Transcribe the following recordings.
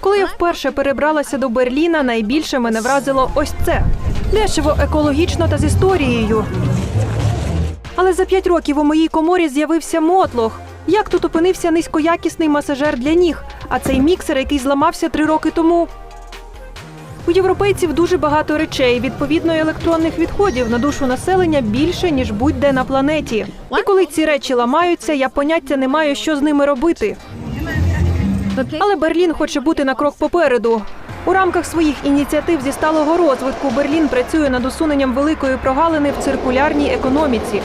Коли я вперше перебралася до Берліна, найбільше мене вразило ось це дешево, екологічно та з історією. Але за п'ять років у моїй коморі з'явився мотлох. Як тут опинився низькоякісний масажер для ніг, а цей міксер, який зламався три роки тому. У європейців дуже багато речей, відповідно, електронних відходів на душу населення більше ніж будь-де на планеті. І коли ці речі ламаються, я поняття не маю, що з ними робити. Але Берлін хоче бути на крок попереду. У рамках своїх ініціатив зі сталого розвитку Берлін працює над усуненням великої прогалини в циркулярній економіці.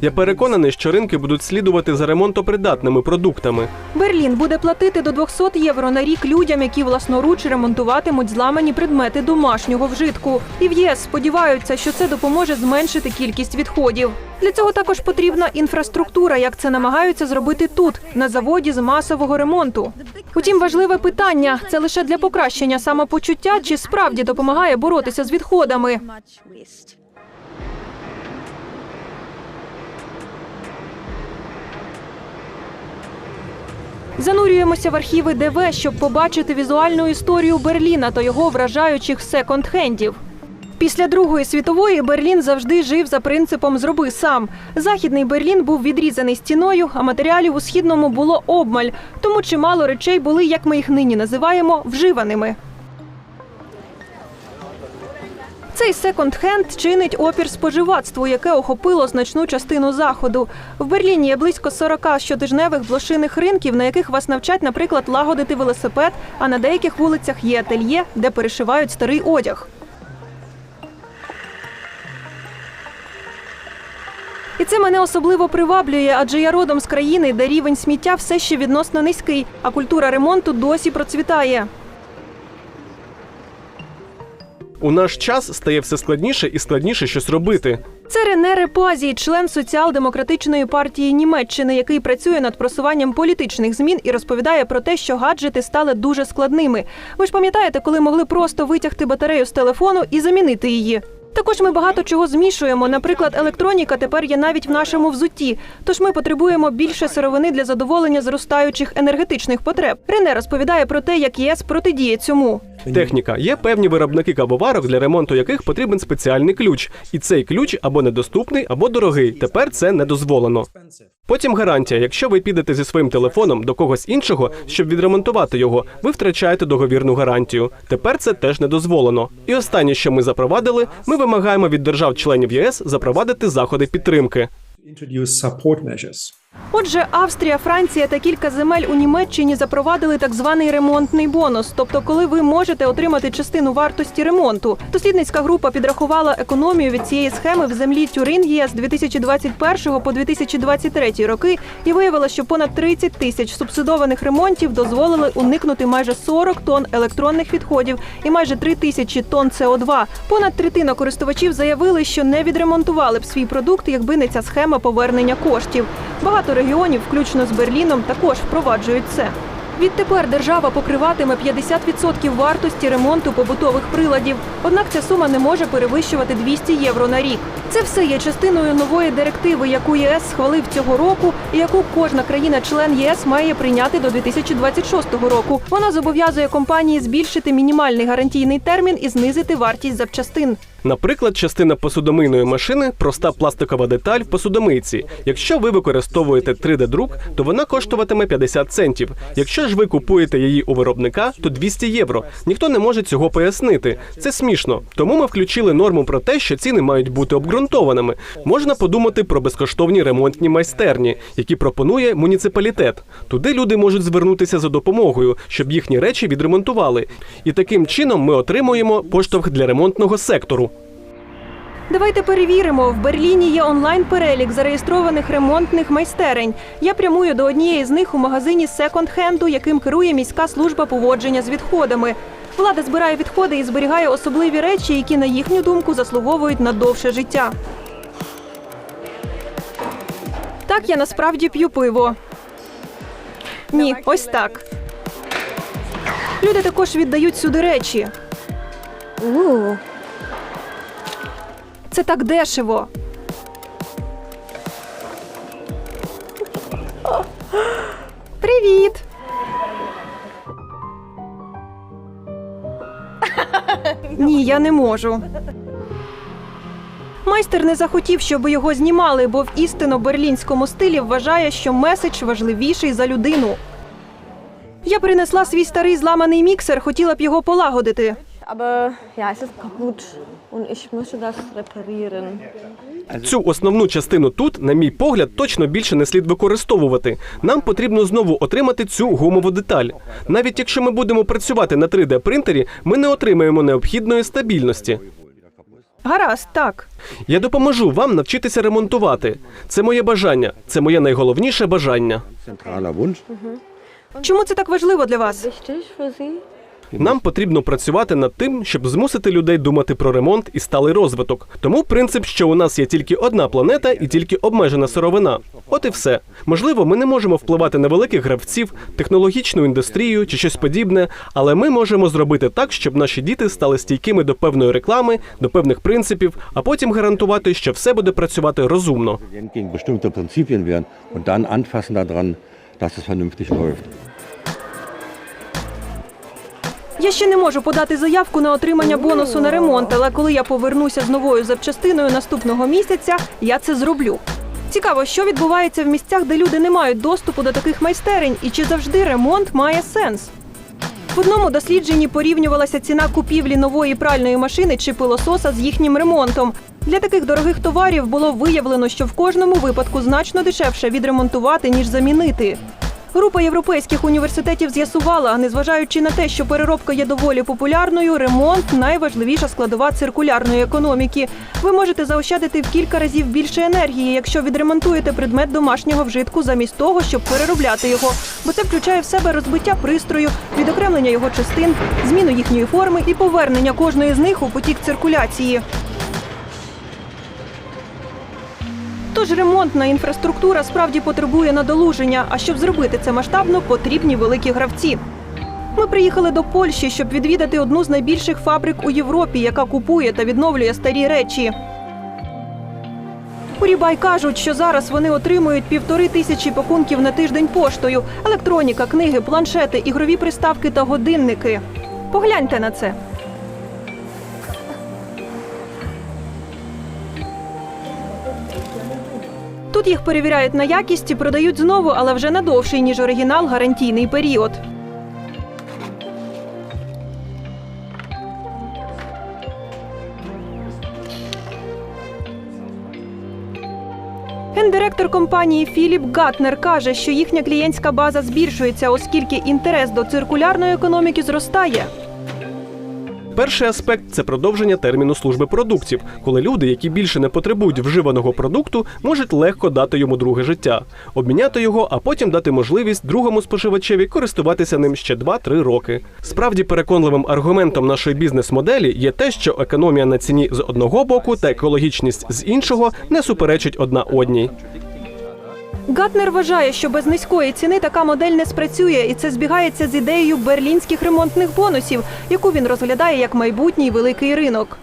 Я переконаний, що ринки будуть слідувати за ремонтопридатними продуктами. Берлін буде платити до 200 євро на рік людям, які власноруч ремонтуватимуть зламані предмети домашнього вжитку. І в ЄС сподіваються, що це допоможе зменшити кількість відходів. Для цього також потрібна інфраструктура, як це намагаються зробити тут, на заводі з масового ремонту. Утім, важливе питання це лише для покращення самопочуття, чи справді допомагає боротися з відходами. Занурюємося в архіви ДВ, щоб побачити візуальну історію Берліна та його вражаючих секонд-хендів. Після Другої світової Берлін завжди жив за принципом Зроби сам. Західний Берлін був відрізаний стіною, а матеріалів у східному було обмаль. Тому чимало речей були, як ми їх нині називаємо, вживаними. Цей секонд-хенд чинить опір споживацтву, яке охопило значну частину заходу. В Берліні є близько 40 щотижневих блошиних ринків, на яких вас навчать, наприклад, лагодити велосипед. А на деяких вулицях є ательє, де перешивають старий одяг. І це мене особливо приваблює, адже я родом з країни, де рівень сміття все ще відносно низький, а культура ремонту досі процвітає. У наш час стає все складніше і складніше щось робити. Це Рене Репазій, член соціал-демократичної партії Німеччини, який працює над просуванням політичних змін і розповідає про те, що гаджети стали дуже складними. Ви ж пам'ятаєте, коли могли просто витягти батарею з телефону і замінити її. Також ми багато чого змішуємо. Наприклад, електроніка тепер є навіть в нашому взутті. Тож ми потребуємо більше сировини для задоволення зростаючих енергетичних потреб. Рене розповідає про те, як ЄС протидіє цьому. Техніка є певні виробники кавоварок, для ремонту яких потрібен спеціальний ключ, і цей ключ або недоступний, або дорогий. Тепер це не дозволено. Потім гарантія. Якщо ви підете зі своїм телефоном до когось іншого, щоб відремонтувати його, ви втрачаєте договірну гарантію. Тепер це теж не дозволено. І останнє, що ми запровадили, ми вимагаємо від держав-членів ЄС запровадити заходи підтримки. Отже, Австрія, Франція та кілька земель у Німеччині запровадили так званий ремонтний бонус, тобто, коли ви можете отримати частину вартості ремонту. Дослідницька група підрахувала економію від цієї схеми в землі Тюрингія з 2021 по 2023 роки і виявила, що понад 30 тисяч субсидованих ремонтів дозволили уникнути майже 40 тонн електронних відходів і майже 3 тисячі тонн СО2. Понад третина користувачів заявили, що не відремонтували б свій продукт, якби не ця схема повернення коштів. Багато регіонів, включно з Берліном, також впроваджують це. Відтепер держава покриватиме 50% вартості ремонту побутових приладів. Однак ця сума не може перевищувати 200 євро на рік. Це все є частиною нової директиви, яку ЄС схвалив цього року, і яку кожна країна-член ЄС має прийняти до 2026 року. Вона зобов'язує компанії збільшити мінімальний гарантійний термін і знизити вартість запчастин. Наприклад, частина посудомийної машини проста пластикова деталь в посудомийці. Якщо ви використовуєте 3D-друк, то вона коштуватиме 50 центів. Якщо ж ви купуєте її у виробника, то 200 євро. Ніхто не може цього пояснити. Це смішно. Тому ми включили норму про те, що ціни мають бути обґрунтованими. Можна подумати про безкоштовні ремонтні майстерні, які пропонує муніципалітет. Туди люди можуть звернутися за допомогою, щоб їхні речі відремонтували. І таким чином ми отримуємо поштовх для ремонтного сектору. Давайте перевіримо. В Берліні є онлайн-перелік зареєстрованих ремонтних майстерень. Я прямую до однієї з них у магазині секонд-хенду, яким керує міська служба поводження з відходами. Влада збирає відходи і зберігає особливі речі, які, на їхню думку, заслуговують на довше життя. Так я насправді п'ю пиво. Ні, ось так. Люди також віддають сюди речі. Це так дешево. Привіт! Ні, я не можу. Майстер не захотів, щоб його знімали, бо в істинно берлінському стилі вважає, що меседж важливіший за людину. Я принесла свій старий зламаний міксер, хотіла б його полагодити. Aber я es. Цю основну частину тут, на мій погляд, точно більше не слід використовувати. Нам потрібно знову отримати цю гумову деталь. Навіть якщо ми будемо працювати на 3D принтері, ми не отримаємо необхідної стабільності. Гаразд, так. Я допоможу вам навчитися ремонтувати. Це моє бажання, це моє найголовніше бажання. Чому це так важливо для вас? Нам потрібно працювати над тим, щоб змусити людей думати про ремонт і сталий розвиток. Тому принцип, що у нас є тільки одна планета і тільки обмежена сировина. От і все. Можливо, ми не можемо впливати на великих гравців, технологічну індустрію чи щось подібне, але ми можемо зробити так, щоб наші діти стали стійкими до певної реклами, до певних принципів, а потім гарантувати, що все буде працювати розумно. dass es vernünftig läuft. Я ще не можу подати заявку на отримання бонусу на ремонт, але коли я повернуся з новою запчастиною наступного місяця, я це зроблю. Цікаво, що відбувається в місцях, де люди не мають доступу до таких майстерень, і чи завжди ремонт має сенс. В одному дослідженні порівнювалася ціна купівлі нової пральної машини чи пилососа з їхнім ремонтом. Для таких дорогих товарів було виявлено, що в кожному випадку значно дешевше відремонтувати ніж замінити. Група європейських університетів з'ясувала, незважаючи на те, що переробка є доволі популярною, ремонт найважливіша складова циркулярної економіки. Ви можете заощадити в кілька разів більше енергії, якщо відремонтуєте предмет домашнього вжитку замість того, щоб переробляти його, бо це включає в себе розбиття пристрою, відокремлення його частин, зміну їхньої форми і повернення кожної з них у потік циркуляції. Тож ремонтна інфраструктура справді потребує надолуження. А щоб зробити це масштабно, потрібні великі гравці. Ми приїхали до Польщі, щоб відвідати одну з найбільших фабрик у Європі, яка купує та відновлює старі речі. У кажуть, що зараз вони отримують півтори тисячі пакунків на тиждень поштою: електроніка, книги, планшети, ігрові приставки та годинники. Погляньте на це. Тут їх перевіряють на якість і продають знову, але вже на довший, ніж оригінал, гарантійний період. Гендиректор компанії Філіп Гатнер каже, що їхня клієнтська база збільшується, оскільки інтерес до циркулярної економіки зростає. Перший аспект це продовження терміну служби продуктів, коли люди, які більше не потребують вживаного продукту, можуть легко дати йому друге життя, обміняти його, а потім дати можливість другому споживачеві користуватися ним ще 2-3 роки. Справді переконливим аргументом нашої бізнес-моделі є те, що економія на ціні з одного боку та екологічність з іншого не суперечить одна одній. Гатнер вважає, що без низької ціни така модель не спрацює, і це збігається з ідеєю берлінських ремонтних бонусів, яку він розглядає як майбутній великий ринок.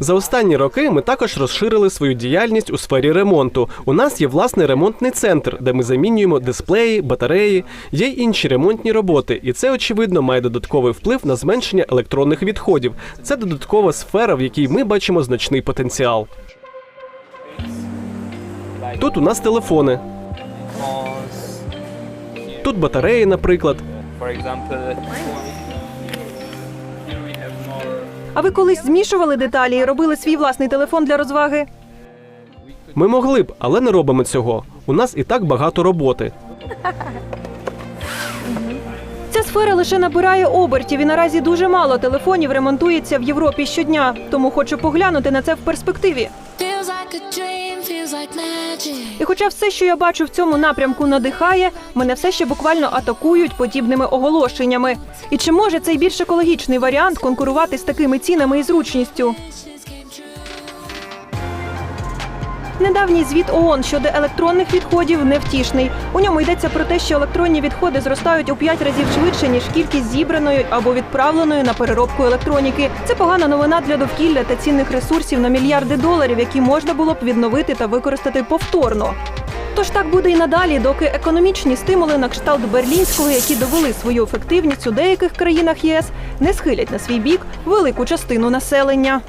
За останні роки ми також розширили свою діяльність у сфері ремонту. У нас є власний ремонтний центр, де ми замінюємо дисплеї, батареї, є й інші ремонтні роботи, і це очевидно має додатковий вплив на зменшення електронних відходів. Це додаткова сфера, в якій ми бачимо значний потенціал. Тут у нас телефони, тут батареї, наприклад. А ви колись змішували деталі і робили свій власний телефон для розваги? Ми могли б, але не робимо цього. У нас і так багато роботи. Ця сфера лише набирає обертів і наразі дуже мало телефонів ремонтується в Європі щодня. Тому хочу поглянути на це в перспективі. І хоча все, що я бачу в цьому напрямку, надихає, мене все ще буквально атакують подібними оголошеннями. І чи може цей більш екологічний варіант конкурувати з такими цінами і зручністю? Недавній звіт ООН щодо електронних відходів невтішний. У ньому йдеться про те, що електронні відходи зростають у 5 разів швидше ніж кількість зібраної або відправленої на переробку електроніки. Це погана новина для довкілля та цінних ресурсів на мільярди доларів, які можна було б відновити та використати повторно. Тож так буде і надалі, доки економічні стимули на кшталт берлінського, які довели свою ефективність у деяких країнах ЄС, не схилять на свій бік велику частину населення.